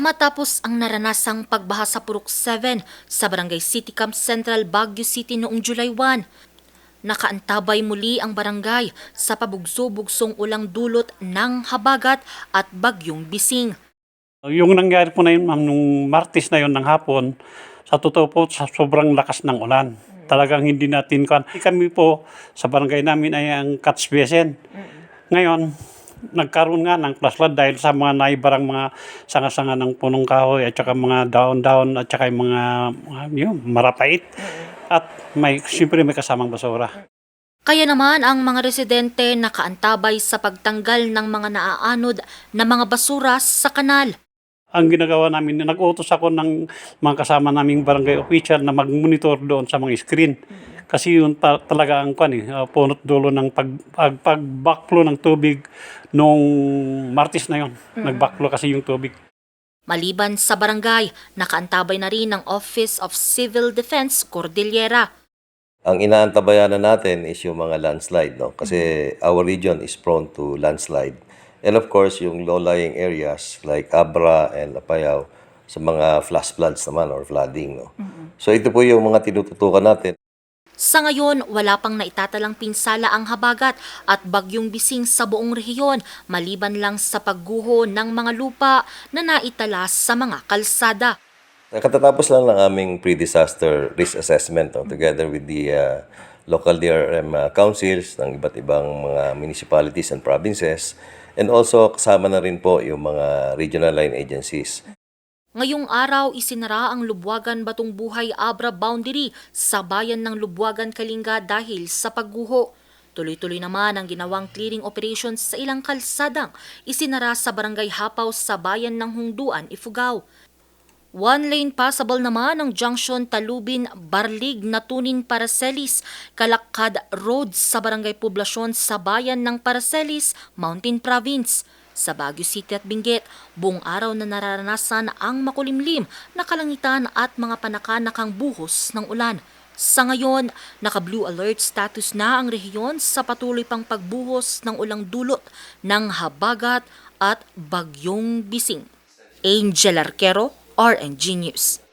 Matapos ang naranasang pagbaha sa Purok 7 sa Barangay City Camp Central, Baguio City noong July 1, nakaantabay muli ang barangay sa pabugso-bugsong ulang dulot ng habagat at bagyong bising. Yung nangyari po na yun, ma'am, nung Martes na yun ng hapon, sa totoo po, sa sobrang lakas ng ulan. Talagang hindi natin kan. Kami po sa barangay namin ay ang catch basin. Ngayon, nagkaroon nga ng flashlight dahil sa mga naibarang mga sanga-sanga ng punong kahoy at saka mga daon-daon at saka yung mga yun, marapait. At may, siyempre may kasamang basura. Kaya naman ang mga residente nakaantabay sa pagtanggal ng mga naaanod na mga basura sa kanal. ang ginagawa namin, nag-utos ako ng mga kasama naming barangay official na mag-monitor doon sa mga screen. Kasi yun pa, talaga ang kwan eh, uh, punot dulo ng pag, pag, pagbaklo ng tubig nung Martis na yun. Nagbaklo kasi yung tubig. Maliban sa barangay, nakaantabay na rin ang Office of Civil Defense Cordillera. Ang inaantabayanan natin is yung mga landslide, no? Kasi our region is prone to landslide. And of course, yung low-lying areas like Abra and Apayao sa mga flash floods naman or flooding, no? So ito po yung mga tinututukan natin. Sa ngayon, wala pang naitatalang pinsala ang habagat at bagyong bising sa buong rehiyon maliban lang sa pagguho ng mga lupa na naitalas sa mga kalsada. Nakatatapos lang ng aming pre-disaster risk assessment no? together with the uh, local DRM uh, councils ng iba't ibang mga municipalities and provinces and also kasama na rin po yung mga regional line agencies. Ngayong araw, isinara ang Lubwagan Batong Buhay Abra Boundary sa bayan ng Lubwagan, Kalinga dahil sa pagguho. Tuloy-tuloy naman ang ginawang clearing operations sa ilang kalsadang isinara sa Barangay Hapaw sa bayan ng Hungduan, Ifugao. One lane passable naman ang junction Talubin, Barlig, Natunin, Paracelis, Kalakad Road sa Barangay Poblasyon sa bayan ng Paracelis, Mountain Province. Sa Baguio City at Benguet, buong araw na nararanasan ang makulimlim na kalangitan at mga panakanakang buhos ng ulan. Sa ngayon, naka-blue alert status na ang rehiyon sa patuloy pang pagbuhos ng ulang dulot ng habagat at bagyong bising. Angel Arquero, RNG News.